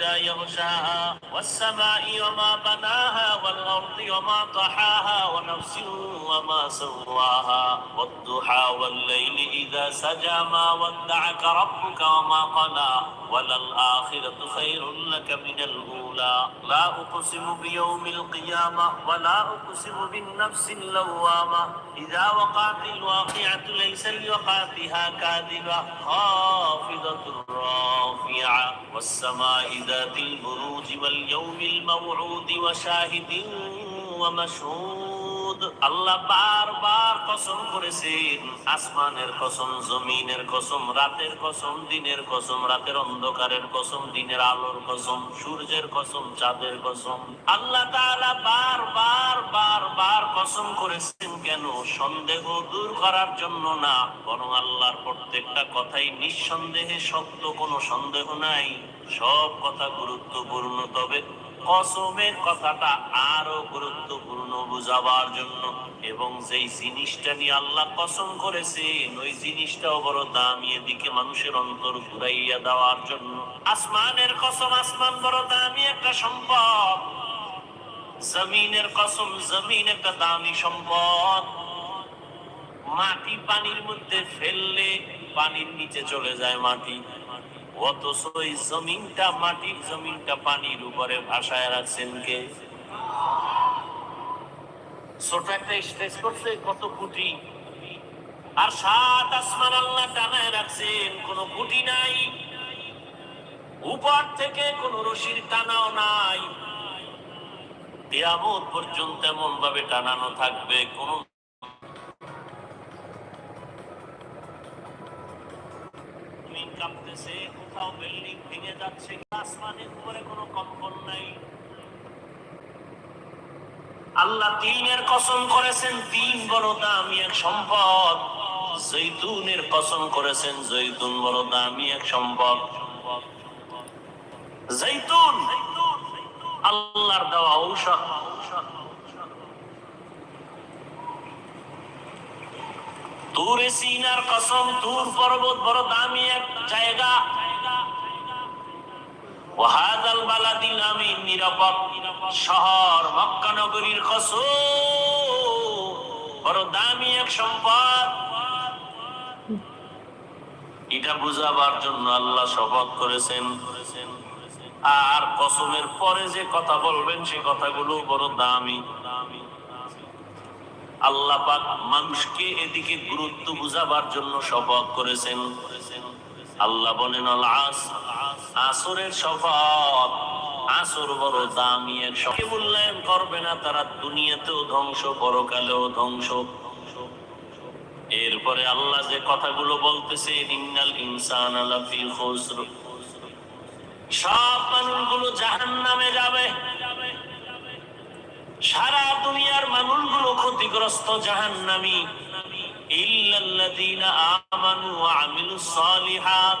إذا يغشاها والسماء وما بناها والأرض وما طحاها ونفس وما سواها. والضحى والليل إذا سجى ما ودعك ربك وما قلى. وللآخرة خير لك من الأولى. لا أقسم بيوم القيامة ولا أقسم بالنفس اللوامة. إذا وقعت الواقعة ليس لوقعتها كاذبة. خافضة رافعة والسماء ذات البروج واليوم الموعود وشاهد ومشهود. আল্লাহ বারবার কসম করেছেন, আসমানের কসম, জমিনের কসম, রাতের কসম, দিনের কসম, রাতের অন্ধকারের কসম, দিনের আলোর কসম, সূর্যের কসম, চাঁদের কসম। আল্লাহ বারবার বারবার কসম করেছেন কেন? সন্দেহ দূর করার জন্য না, বরং আল্লাহর প্রত্যেকটা কথাই নিঃসন্দেহে সত্য, কোনো সন্দেহ নাই। সব কথা গুরুত্বপূর্ণ, তবে কসমের কথাটা আরও গুরুত্বপূর্ণ বুঝাবার জন্য। এবং যেই জিনিসটা নিয়ে আল্লাহ কসম করেছেন, ওই জিনিসটাও বড় দামি, এদিকে মানুষের অন্তর ঘুরাইয়া দেওয়ার জন্য। আসমানের কসম, আসমান বড় দামি একটা সম্পদ। জমিনের কসম, জমিন একটা দামি সম্পদ। মাটি পানির মধ্যে ফেললে পানির নিচে চলে যায় মাটি। অথচ এই জমিনটা মাটির জমিনটা পানির উপরে ভাসায় রাখছেন কে? ছোট একটা স্টেজ করছে, কত আর সাত আসমান আল্লাহ টানায় রাখছেন, কোনো নাই। উপর থেকে কোন রশির টানাও নাই। কেয়ামত পর্যন্ত এমন ভাবে টানানো থাকবে, কোন কাঁপতেছে। কোথাও বিল্ডিং ভেঙে যাচ্ছে আসমানের উপরে কোনো কম্পন নাই। আল্লাহ তিনের কসম করেছেন তিন বড় দামি এক সম্পদ। জৈতুনের কসম করেছেন, জৈতুন বড় দামি এক সম্পদ। জৈতুন, আল্লাহর দেওয়া ঔষধ। তুরে সিনার কসম তুর পর্বত বড় দামি এক জায়গা। এটা বুঝাবার জন্য আল্লাহ শপথ করেছেন। আর কসমের পরে যে কথা বলবেন, সে কথাগুলো বড় দামি। আল্লাহ পাক মানুষকে এদিকে গুরুত্ব বুঝাবার জন্য শপথ করেছেন। আল্লাহ বলেন আল আস আসরের শপথ। আসর বড় দামি সকে মূল্যায়ন করবে না তারা দুনিয়াতেও ধ্বংস, পরকালেও ধ্বংস। এরপরে আল্লাহ যে কথাগুলো বলতেছে ইনসান সব মানুষগুলো জাহান নামে যাবে। সারা দুনিয়ার মানুষগুলো ক্ষতিগ্রস্ত জাহান্নামী। ইল্লাল্লাযীনা আমানু ওয়া আমিলুস সালিহাত।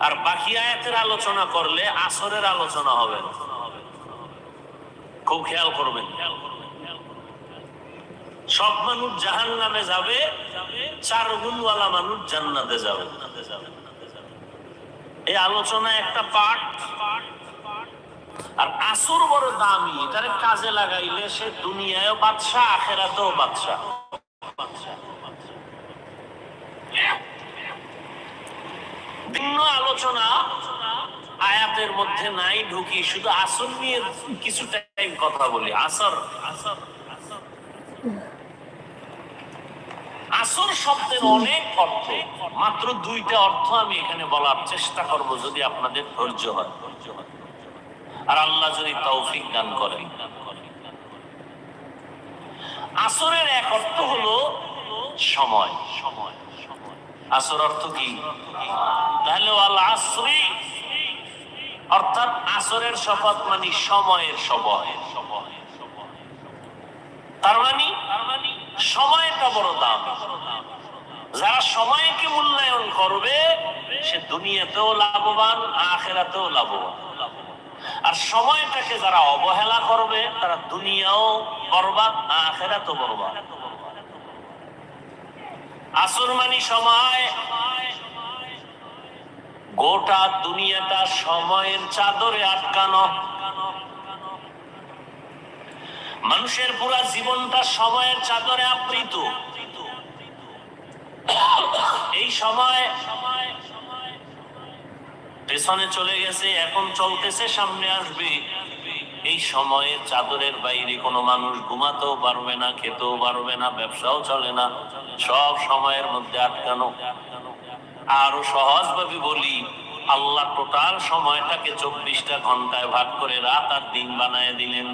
আর বাকি আয়াতের আলোচনা করলে আসরের আলোচনা হবে। খুব খেয়াল করবেন। সব মানুষ জাহান নামে যাবে চার গুণওয়ালা মানুষ জান্নাতে যাবে। এই আলোচনা একটা পাঠ। আর আসর বড় দামি, এটারে কাজে লাগাইলে সে দুনিয়ায়ও বাদশাহ, আখেরাতেও বাদশাহ বাদশাহ। ভিন্ন আলোচনা আয়াতের মধ্যে নাই, ঢুকি শুধু আসর নিয়ে কিছু টাইম কথা বলি। আসর। আসর আসর শব্দের অনেক অর্থ, মাত্র দুইটা অর্থ আমি এখানে বলার চেষ্টা করব যদি আপনাদের ধৈর্য হয়। আর আল্লাহ যদি তৌফিক দান করেন। আসরের এক অর্থ হলো সময় সময়। আসর অর্থ কি? তাহলে অর্থাৎ আসরের শপথ মানে সময়ের সময়। তার মানে সময়টা বড় দাম। যারা সময়কে মূল্যায়ন করবে, সে দুনিয়াতেও লাভবান, আখেরাতেও লাভবান। আর সময়টাকে যারা অবহেলা করবে, তারা দুনিয়াও বরবাদ, আখেরাতেও বরবাদ। আসর মানি সময়, গোটা দুনিয়াটা সময়ের চাদরে আটকানো। মানুষের পুরা জীবনটা সময়ের চাদরে আবৃত। এই সময় পেছনে চলে গেছে, এখন চলতেছে, সামনে আসবে। এই সময়ের চাদরের বাইরে কোনো মানুষ ঘুমাতেও পারবে না, খেতেও পারবে না, ব্যবসাও চলে না। সব সময়ের মধ্যে আটকানো। আরও সহজ ভাবে বলি, আল্লাহ টোটাল সময়টাকে চব্বিশটা ঘন্টায় ভাগ করে রাত আর দিন বানায় দিলেন।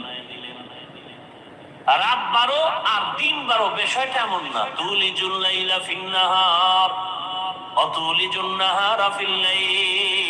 রাত বারো আর দিন বারো, বিষয়টা এমন না। তুলি জুল্লাইলা ফিন্নাহার অতুলি জুন্নাহার ফিল্লাইল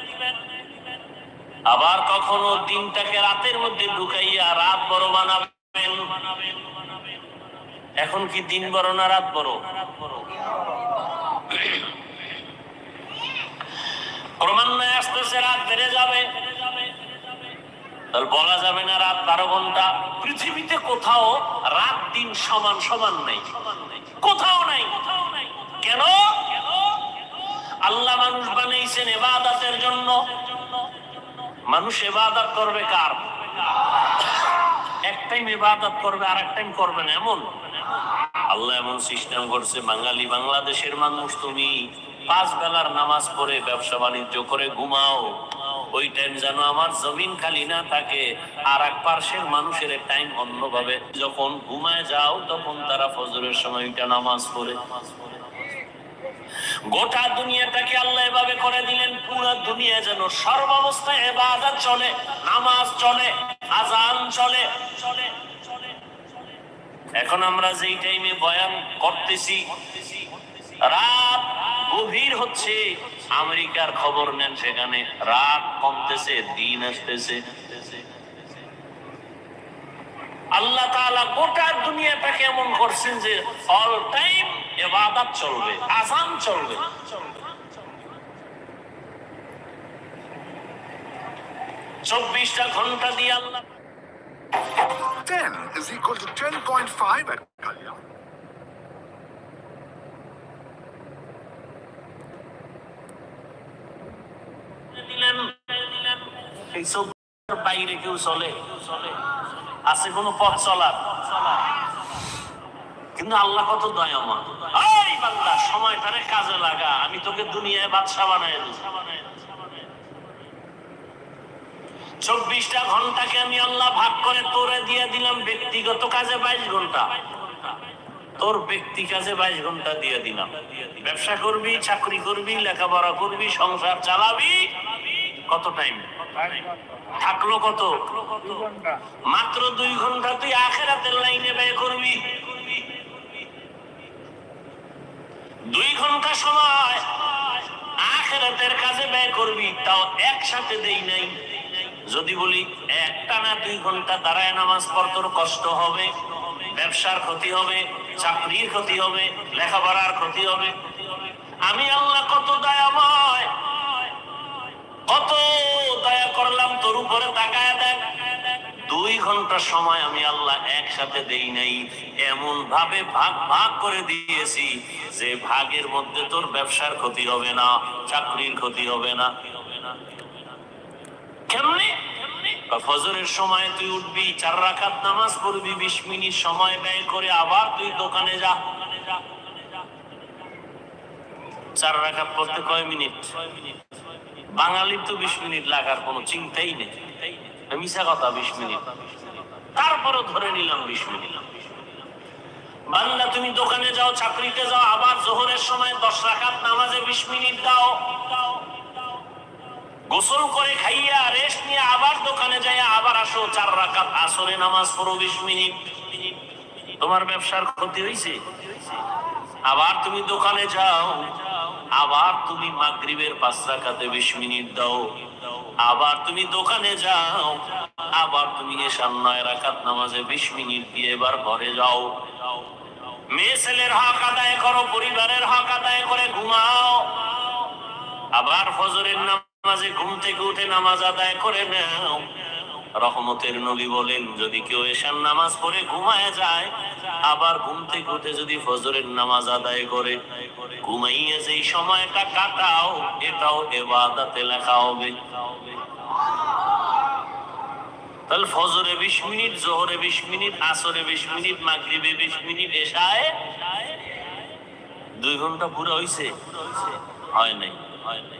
আবার কখনো দিনটাকে রাতের মধ্যে ঢুকাইয়া রাত বড় বানাবেন। এখন কি দিন বড় না রাত বড়? ক্রমান্বয়ে আসতেছে রাত বেড়ে যাবে। বলা যাবে না রাত বারো ঘণ্টা। পৃথিবীতে কোথাও রাত দিন সমান সমান নেই। কোথাও নাই। কেন? আল্লাহ মানুষ বানাইছেন এবাদাতের জন্য। মানুষ এবাদত করবে কার? এক টাইম এবাদত করবে আর এক টাইম করবে না, এমন? আল্লাহ এমন সিস্টেম করছে, বাঙালি বাংলাদেশের মানুষ, তুমি পাঁচ বেলার নামাজ পড়ে, ব্যবসা বাণিজ্য করে ঘুমাও, ওই টাইম যেন আমার জমিন খালি না থাকে আর এক পার্শ্বের মানুষের টাইম অন্যভাবে। যখন ঘুমায় যাও, তখন তারা ফজরের সময় ওইটা নামাজ পড়ে। গোটা দুনিয়াটাকে আল্লাহ এভাবে করে দিলেন, পুরো দুনিয়া যেন সর্বাবস্থায় এবাদত চলে, নামাজ চলে আজান চলে। চলে এখন আমরা যেই টাইমে বয়ান করতেছি, রাত গভীর হচ্ছে, আমেরিকার খবর নেন সেখানে, রাত কমতেছে, দিন আসতেছে। আল্লাহ তাআলা গোটা দুনিয়াটাকে এমন করছেন যে অল টাইম এবাদত চলবে আজান চলবে চব্বিশটা ঘণ্টা দিয়ে আল্লাহ 10 is equal to 10.5 at Kalyan. দিলেন এই চব্বিশের বাইরে কেউ চলে আছে কোন পথ চলার? কিন্তু আল্লাহ কত দয়াময়। এই বান্দা, সময়টারে কাজে লাগা, আমি তোকে দুনিয়ায় বাদশা বানাই চব্বিশটা ঘন্টাকে আমি আল্লাহ ভাগ করে তোরে দিয়ে দিলাম, ব্যক্তিগত কাজে বাইশ ঘণ্টা। তোর ব্যক্তি কাজে বাইশ ঘণ্টা দিয়ে দিলাম। ব্যবসা করবি, চাকরি করবি, লেখাপড়া করবি, সংসার চালাবি কত টাইম থাকল কত? মাত্র দুই ঘণ্টা তুই আখেরাতের লাইনে ব্যয় করবি। দুই ঘণ্টা সময় আখেরাতের কাজে ব্যয় করবি, তাও একসাথে দেই নাই। যদি বলি একটা না দুই ঘণ্টা দাঁড়ায় নামাজ পড়, তোর কষ্ট হবে, ব্যবসার ক্ষতি হবে, চাকরির ক্ষতি হবে, লেখাপড়ার ক্ষতি হবে। আমি আল্লাহ কত দয়াময় কত দয়া করলাম, তোর উপরে তাকায় দেখ। দুই ঘণ্টা সময় আমি আল্লাহ একসাথে দেই নাই। এমন ভাবে ভাগ ভাগ করে দিয়েছি যে ভাগের মধ্যে তোর ব্যবসার ক্ষতি হবে না, চাকরির ক্ষতি হবে না। কেমনে? ফজরের সময় তুই উঠবি, চার রাকাত নামাজ পড়বি, বিশ মিনিট সময় ব্যয় করে আবার তুই দোকানে যা। চার রাকাত পড়তে কয় মিনিট? বাঙালির তো বিশ মিনিট লাগার কোনো চিন্তাই নেই। মিশা কথা বিশ মিনিট। তারপরও ধরে নিলাম বিশ মিনিট। বান্দা তুমি দোকানে যাও, চাকরিতে যাও, আবার জোহরের সময় দশ রাকাত নামাজে বিশ মিনিট দাও। গোসল করে খাইয়া রেস্ট নিয়ে আবার দোকানে যাই আবার আসো চার রাকাত আসরে নামাজ পড়ো বিশ মিনিট। তোমার ব্যবসার ক্ষতি হয়েছে আবার তুমি দোকানে যাও আবার তুমি মাগরিবের পাঁচ রাকাতে বিশ মিনিট দাও। আবার তুমি দোকানে যাও। আবার তুমি এসার নয় রাকাত নামাজে বিশ মিনিট দিয়ে এবার ঘরে যাও। মেয়ে ছেলের হক আদায় করো, পরিবারের হক আদায় করে ঘুমাও। আবার ফজরের নামাজে ঘুম থেকে উঠে নামাজ আদায় করে নাও। রহমতের নবী বলেন, যদি কেউ এসার নামাজ পড়ে ঘুমায় যায়, আবার ঘুম থেকে উঠে যদি ফজরের নামাজ আদায় করে, ঘুমাইয়ে যেই সময়টা কাটাও, এটাও এবাদাতে লেখা হবে। তাহলে ফজরে বিশ মিনিট, জোহরে বিশ মিনিট, আসরে বিশ মিনিট, মাগরিবে বিশ মিনিট এসায় দুই ঘণ্টা পুরো হইছে? হয় নাই হয় নাই।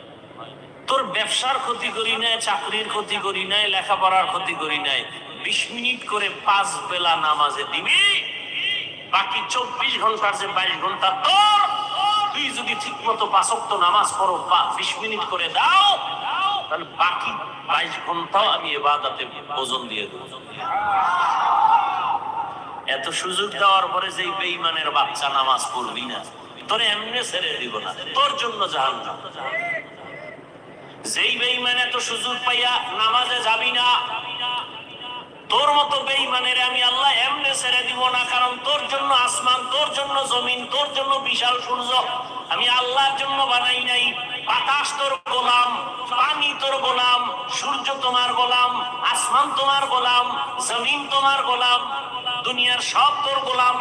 তোর ব্যবসার ক্ষতি করি নাই, চাকরির ক্ষতি করি নাই, লেখাপড়ার ক্ষতি করি নাই। বিশ মিনিট করে পাঁচ বেলা নামাজে দিবি, বাকি চব্বিশ ঘণ্টার যে বাইশ ঘণ্টা তোর, তুই যদি ঠিক মতো পাঁচক্ত নামাজ পড়ো, বা বিশ মিনিট করে দাও, তাহলে বাকি বাইশ ঘন্টাও আমি এবাদাতে ওজন দিয়ে দেবো। এত সুযোগ দেওয়ার পরে যে বেইমানের বাচ্চা নামাজ পড়বি না, তোর এমনি ছেড়ে দিব না, তোর জন্য জাহান যেই বেইমান এত সুযোগ পাইয়া নামাজে যাবি না, তোর মতো বেইমানের আমি আল্লাহ এমনে ছেড়ে দিব না, কারণ তোর জন্য আসমান, তোর জন্য জমিন, তোর জন্য বিশাল সূর্য আমি আল্লাহর জন্য বানাই নাই। বাতাস তোর গোলাম, পানি তোর গোলাম, সূর্য তোমার গোলাম, আসমান তোমার গোলাম, জমিন তোমার গোলাম, দুনিয়ার সব তোর গোলাম।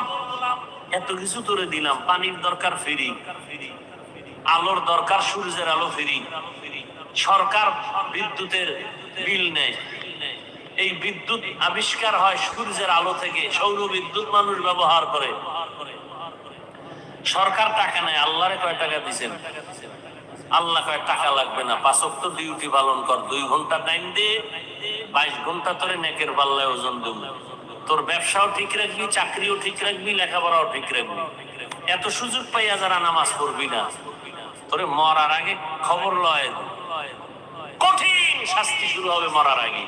এত কিছু তোরে দিলাম, পানির দরকার ফেরি, আলোর দরকার সূর্যের আলো ফিরি। সরকার বিদ্যুতের বিল নেয়। এই বিদ্যুৎ আবিষ্কার হয় সূর্যের আলো থেকে, সৌর বিদ্যুৎ মানুষ ব্যবহার করে। সরকার টাকা নেয়, আল্লাহরে কয় টাকা দিছেন? আল্লাহ কয়, টাকা লাগবে না পাঁচক তো ডিউটি পালন কর, দুই ঘণ্টা টাইম দে, বাইশ ঘণ্টা তোরে নেকের পাল্লায় ওজন দেব। তোর ব্যবসাও ঠিক রাখবি, চাকরিও ঠিক রাখবি, লেখাপড়াও ঠিক রাখবি। এত সুযোগ পাইয়া যারা নামাজ পড়বি না, তোরে মরার আগে খবর লয় কঠিন শাস্তি শুরু হবে মরার আগে।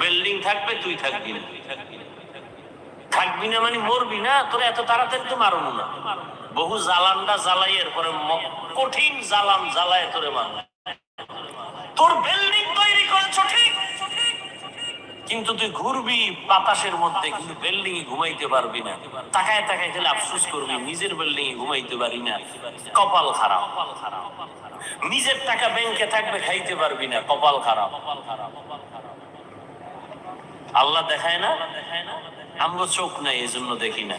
বিল্ডিং থাকবে, তুই থাকবি না। থাকবি না মানে মরবি না, তোর এত তাড়াতাড়ি তো মারবো না। বহু জ্বালানটা জ্বালাই, এরপরে কঠিন জ্বালান জ্বালায় তোরে মার তোর বিল্ডিং তৈরি করেছ ঠিক। কিন্তু তুই ঘুরবি বাতাসের মধ্যে, কিন্তু বিল্ডিং এ ঘুমাইতে পারবি না। তাকায় তাকায় খেলে আফসোস করবি, নিজের বিল্ডিং এ ঘুমাইতে পারি না। কপাল খারাপ। নিজের টাকা ব্যাংকে থাকবে, খাইতে পারবি না, কপাল খারাপ। আল্লাহ দেখায় না? আমরা চোখ নাই এই জন্য দেখি না।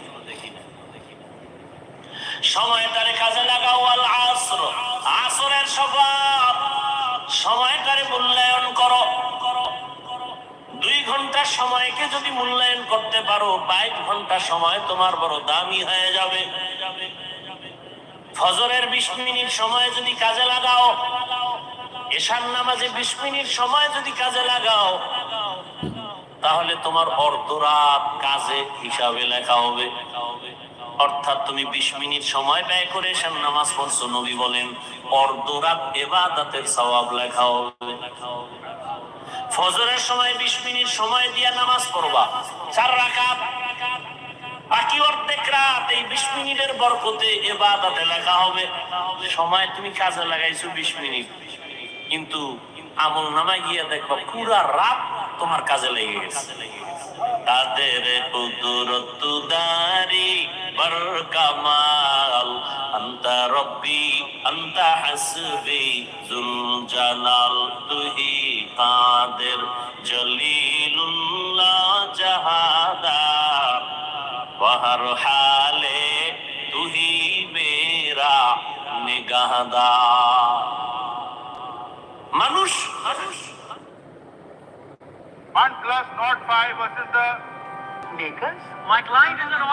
সময়টারে কাজে লাগাও, আল আসর। আসরের সফল সময়টারে মূল্যায়ন করো। দুই ঘণ্টা সময়কে যদি মূল্যায়ন করতে পারো, বাইশ ঘণ্টা সময় তোমার বড় দামি হয়ে যাবে। ফজরের বিশ মিনিট সময় যদি কাজে লাগাও, এশার নামাজে বিশ মিনিট সময় যদি কাজে লাগাও, তাহলে তোমার অর্ধরাত কাজে হিসাবে লেখা হবে। অর্থাৎ তুমি বিশ মিনিট সময় ব্যয় করে এশার নামাজ পড়ছো, নবী বলেন, অর্ধরাত এবাদাতের সওয়াব লেখা হবে। ফজরের সময় বিশ মিনিট সময় দিয়া নামাজ পড়বা। চার রাকাত বাকি অর্ধেক রাত, এই বিশ মিনিটের বরকতে লেখা হবে। সময় তুমি কাজে লাগাইছো বিশ মিনিট। কিন্তু আমল নামায় গিয়ে পুরা রাত তোমার কাজে লেগে গেছে। তাদের দারি আন্তা রব্বি, আন্তা হাসবি জুল জালাল তুহি জলিলুল্লাহ জাহাদার বহর হালে তুহি মেরা নিগাহদার মানুষ মানুষ One plus not five versus the Because my client is an order.